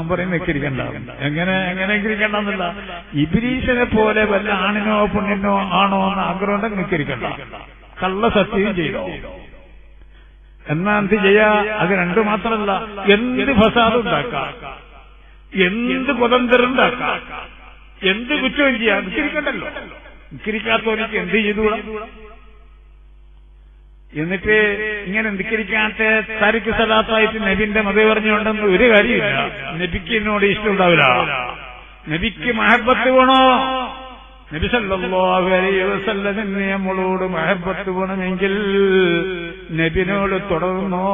ഞാൻ പറയും വെച്ചിരിക്കണ്ട. എങ്ങനെ എങ്ങനെ നിക്കരിക്കണ്ടെന്നില്ല ഇബിരീശനെ പോലെ വല്ല ആണിനോ പെണ്ണിനോ ആണോ എന്ന് ആഗ്രഹം ഉണ്ടെങ്കിൽ നിക്കരിക്കണ്ട കള്ള സത്യം ചെയ്തോ. എന്നാ എന്ത് ചെയ്യാ? അത് രണ്ടു മാത്രമല്ല. എന്ത് ഫസാദ് ഉണ്ടാക്കാം? എന്ത് കുതന്ത്രം ഉണ്ടാക്കാം? എന്ത് കുറ്റവും ചെയ്യാം? നിക്കരിക്കണ്ടല്ലോ നിക്കരിക്കാത്തവർക്ക് എന്ത് ചെയ്തുകൂടാ? എന്നിട്ട് ഇങ്ങനെ നിക്കരിക്കാത്ത തരിക്ക് സലാത്തായിട്ട് നബിന്റെ മത പറഞ്ഞുകൊണ്ടെന്ന് ഒരു കാര്യമില്ല. നബിക്ക് എന്നോട് ഇഷ്ടമുണ്ടാവില്ല നബിക്ക് മഹബത്ത് വേണോ? നബി സല്ലല്ലാഹു നമ്മളോട് മഹബത്ത് വേണമെങ്കിൽ നബിനോട് തുടർന്നോ?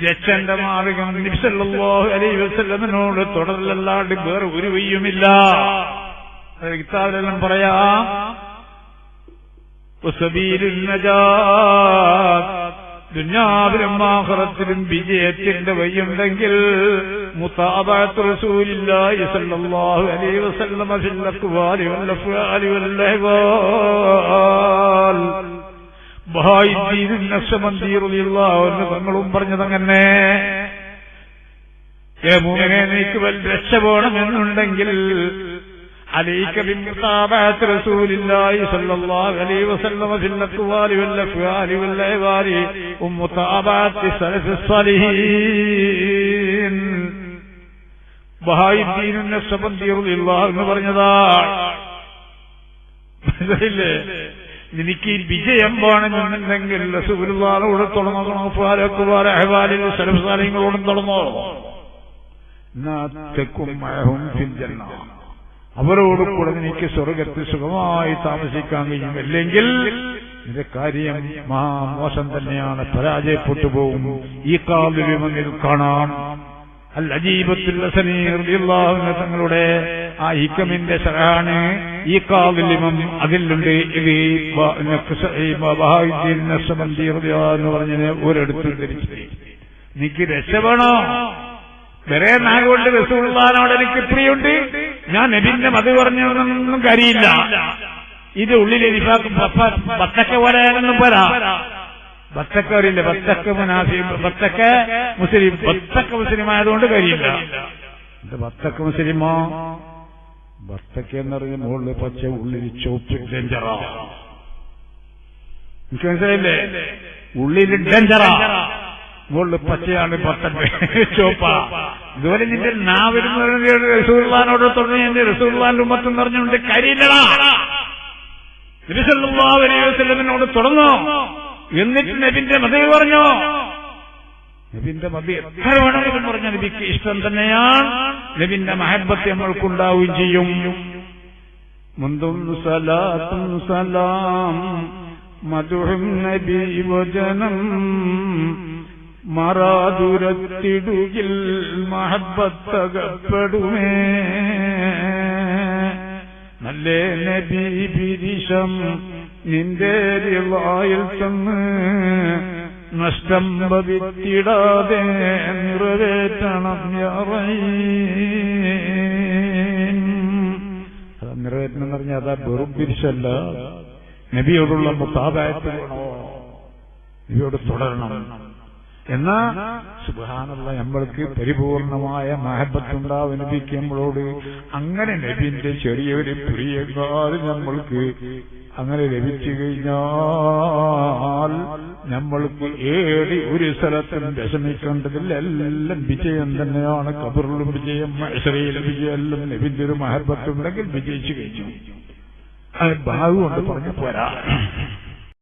ജച്ചന്റെ മാർഗം നബി സല്ലല്ലാഹു അലൈഹി വസല്ലമിനോട് തുടരലല്ലാണ്ട് വേറെ ഒരു വയ്യുമില്ല കിതാബിലെല്ലാം പറയാം. ദുന്യാവിലും ആഖിറത്തിലും വിജയത്തിന്റെ അൻഹു തങ്ങളും പറഞ്ഞതങ്ങനെ ഏ മൂന്നിനെ നീക്കുവൽ രക്ഷ വേണമെന്നുണ്ടെങ്കിൽ عليك بمتابعة رسول الله صلى الله عليه وسلم في الأقوال والأفعال والعباد ومتابعة سلف الصالحين ബഹായിദ്ദീൻ നക്ഷബന്തി റളിയല്ലാഹു എന്ന് പറഞ്ഞതാണ് മനസ്സിലായില്ലേ നിനക്ക് ഈ വിജയം വേണമെന്നുണ്ടെങ്കിൽ റസൂലുള്ളാഹിനോട് തുടങ്ങണം ഫാലക്കുവാല അഹ്വാലിൽ സലഫ് അവരോട് കൂടെ എനിക്ക് സ്വർഗത്തിൽ സുഖമായി താമസിക്കാൻ കഴിയും അല്ലെങ്കിൽ നിന്റെ കാര്യം മഹാമോശം തന്നെയാണ്. പരാജയപ്പെട്ടു പോകും ഈ കാവ്യമനിൽ കാണാം. അൽ അജീബത്തുൽ തങ്ങളുടെ ആ ഇക്കമിന്റെ ശരാണ് ഈ കാവല്യമം അതിലുണ്ട്. എന്ന് പറഞ്ഞതിന് ഒരിടത്തും ധരിച്ചു എനിക്ക് രക്ഷപ്പെടണോ വേറെ നാഗുകൊണ്ട് റസൂള്ളാനോട് എനിക്ക് പ്രിയുണ്ട് ഞാൻ നബിന്റെ മതി പറഞ്ഞൊന്നും കാര്യമില്ല. ഇത് ഉള്ളിലെ ബത്തക്ക പോലെയാണെന്നും പോരാ. ബത്തക്ക അറിയില്ല ബത്തക്ക മുനാഫി ബത്തക്ക മുസ്ലിം ബത്തക്ക മുസ്ലിം ആയതുകൊണ്ട് കാര്യമില്ല ബത്തക്ക മുസ്ലിമോ? ബത്തക്ക എന്ന് പറഞ്ഞ മുകളിൽ പച്ച ഉള്ളിൽ ചോപ്പ് ഡേഞ്ചറാ. എനിക്ക് മനസ്സിലായില്ലേ? ഉള്ളിൽ ഡേഞ്ചറാ. മുകളിൽ പച്ചയാണ് ബത്തക്ക ചോപ്പ ഇതുപോലെ നിന്റെ നാവിലും റസൂർലാനോട് തുടങ്ങി എന്റെ റസൂർലാന്റെ ഉമ്മത്തും പറഞ്ഞുകൊണ്ട് കരിയില്ലടാ തിരുസല്ലാവലിയോട് തുടങ്ങോ എന്നിട്ട് നബിന്റെ മതി പറഞ്ഞു. നബിന്റെ മതി എത്ര വേണമെങ്കിലും പറഞ്ഞ. നബിക്ക് ഇഷ്ടം തന്നെയാണ്. നബിന്റെ മഹബത്ത് നമ്മൾക്കുണ്ടാവുകയും ചെയ്യും. മുന്തും സലാത്തും സലാം മധുഹം നബി വചനം മറാതുരത്തിടുകിൽ മഹബത്തകപ്പെടുമേ നല്ലേ നബി നിന്റെ വായിൽ ചെന്ന് നഷ്ടം ഭവിത്തിടാതെ നിറവേറ്റണം നിറവേറ്റണം എന്ന് പറഞ്ഞാൽ അതാ വെറും പിരിശല്ല നബിയോടുള്ള മുത്താബായത്ത് വേണോ നബിയോട് തുടരണം. എന്നാ സുബാനുള്ള നമ്മൾക്ക് പരിപൂർണമായ മഹബത്തുണ്ടാവും നബിക്ക് അങ്ങനെ നബിന്റെ ചെറിയൊരു പ്രിയകാലം നമ്മൾക്ക് അങ്ങനെ ലഭിച്ചു കഴിഞ്ഞാൽ നമ്മൾക്ക് ഏടി ഒരു സ്ഥലത്തും വിഷമിക്കേണ്ടതില്ല. എല്ലാം വിജയം തന്നെയാണ്. കബറിലും വിജയം മൈസറയിലും വിജയമെല്ലാം നബിന്റെ ഒരു മഹബത്തുണ്ടെങ്കിൽ വിജയിച്ചു കഴിഞ്ഞു. അത് ഭാഗം കൊണ്ട് പറഞ്ഞു പോരാ.